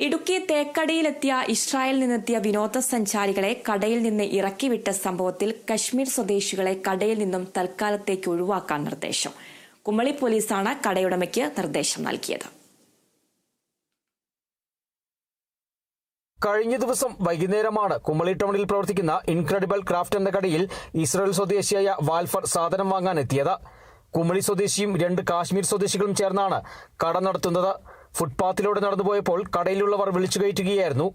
ഇടുക്കി തേക്കടിയിലെത്തിയ ഇസ്രായേലിൽ നിന്നെത്തിയ വിനോദസഞ്ചാരികളെ കടയിൽ നിന്ന് ഇറക്കിവിട്ട സംഭവത്തിൽ കശ്മീർ സ്വദേശികളെ കടയിൽ നിന്നും തൽക്കാലത്തേക്ക് ഒഴിവാക്കാൻ നിർദ്ദേശം. കുമളി പോലീസാണ് കടയുടമയ്ക്ക് നിർദ്ദേശം നൽകിയത്. കഴിഞ്ഞ ദിവസം വൈകുന്നേരമാണ് കുമളി ടൗണിൽ പ്രവർത്തിക്കുന്ന ഇൻക്രെഡിബിൾ ക്രാഫ്റ്റ് എന്ന കടയിൽ ഇസ്രായേൽ സ്വദേശിയായ വാൽഫർ സാധനം വാങ്ങാൻ എത്തിയത് കുമളി സ്വദേശിയും രണ്ട് കാശ്മീർ സ്വദേശികളും ചേർന്നാണ് കട നടത്തുന്നത്. ഫുട്പാത്തിലൂടെ നടന്നുപോയപ്പോൾ കടയിലുള്ളവർ വിളിച്ചു കയറ്റുകയായിരുന്നു.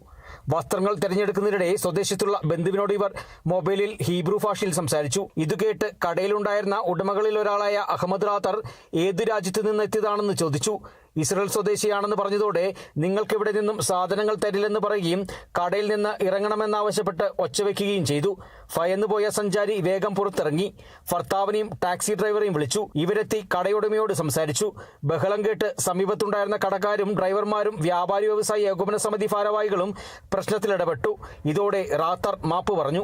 വസ്ത്രങ്ങൾ തിരഞ്ഞെടുക്കുന്നതിനിടെ സ്വദേശത്തുള്ള ബന്ധുവിനോട് ഇവർ മൊബൈലിൽ ഹീബ്രു ഭാഷയിൽ സംസാരിച്ചു. ഇത് കേട്ട് കടയിലുണ്ടായിരുന്ന ഉടമകളിൽ ഒരാളായ അഹമ്മദ് റാത്തർ ഏത് രാജ്യത്ത് നിന്ന് എത്തിയതാണെന്ന് ചോദിച്ചു. ഇസ്രയേൽ സ്വദേശിയാണെന്ന് പറഞ്ഞതോടെ നിങ്ങൾക്ക് ഇവിടെ നിന്നും സാധനങ്ങൾ തരില്ലെന്ന് പറയുകയും കടയിൽ നിന്ന് ഇറങ്ങണമെന്നാവശ്യപ്പെട്ട് ഒച്ചവെക്കുകയും ചെയ്തു. ഭയന്നുപോയ സഞ്ചാരി വേഗം പുറത്തിറങ്ങി. ഭർത്താവിനെയും ടാക്സി ഡ്രൈവറെയും വിളിച്ചു. ഇവരെത്തി കടയുടമയോട് സംസാരിച്ചു. ബഹളം കേട്ട് സമീപത്തുണ്ടായിരുന്ന കടക്കാരും ഡ്രൈവർമാരും വ്യാപാരി വ്യവസായി ഏകോപന സമിതി ഭാരവാഹികളും പ്രശ്നത്തിലിടപെട്ടു. ഇതോടെ റാത്തർ മാപ്പ് പറഞ്ഞു.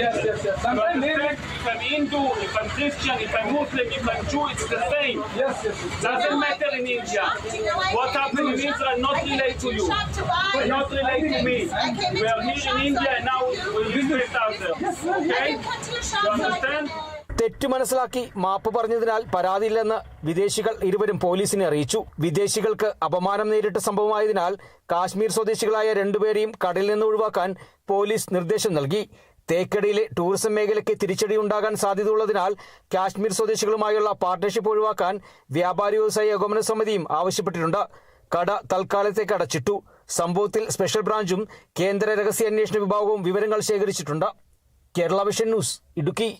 Yes, yes, yes. Sometimes understand? If I'm Hindu, if I'm Christian, if I'm Muslim, if I'm Jew, it's the same. Yes, yes, yes. Doesn't matter in India. What happened in Israel not relate to you. Not relate to me. We are here in India and now we out there. Okay? You understand? തെറ്റ് മനസ്സിലാക്കി മാപ്പ് പറഞ്ഞതിനാൽ പരാതിയില്ലെന്ന് വിദേശികൾ ഇരുവരും പോലീസിനെ അറിയിച്ചു വിദേശികൾക്ക് അപമാനം നേരിട്ട സംഭവമായതിനാൽ കാശ്മീർ സ്വദേശികളായ രണ്ടുപേരെയും കടലിൽ നിന്ന് ഒഴിവാക്കാൻ പോലീസ് നിർദ്ദേശം നൽകി തേക്കടിയിലെ ടൂറിസം മേഖലയ്ക്ക് തിരിച്ചടി ഉണ്ടാകാൻ സാധ്യതയുള്ളതിനാൽ കാശ്മീർ സ്വദേശികളുമായുള്ള പാർട്ട്ണർഷിപ്പ് ഒഴിവാക്കാൻ വ്യാപാരി വ്യവസായ ഏകോപന സമിതിയും ആവശ്യപ്പെട്ടിട്ടുണ്ട്. കട തൽക്കാലത്തേക്ക് അടച്ചിട്ടു. സംഭവത്തിൽ സ്പെഷ്യൽ ബ്രാഞ്ചും കേന്ദ്ര രഹസ്യ അന്വേഷണ വിഭാഗവും വിവരങ്ങൾ ശേഖരിച്ചിട്ടുണ്ട്. Kerala vision news Idukki.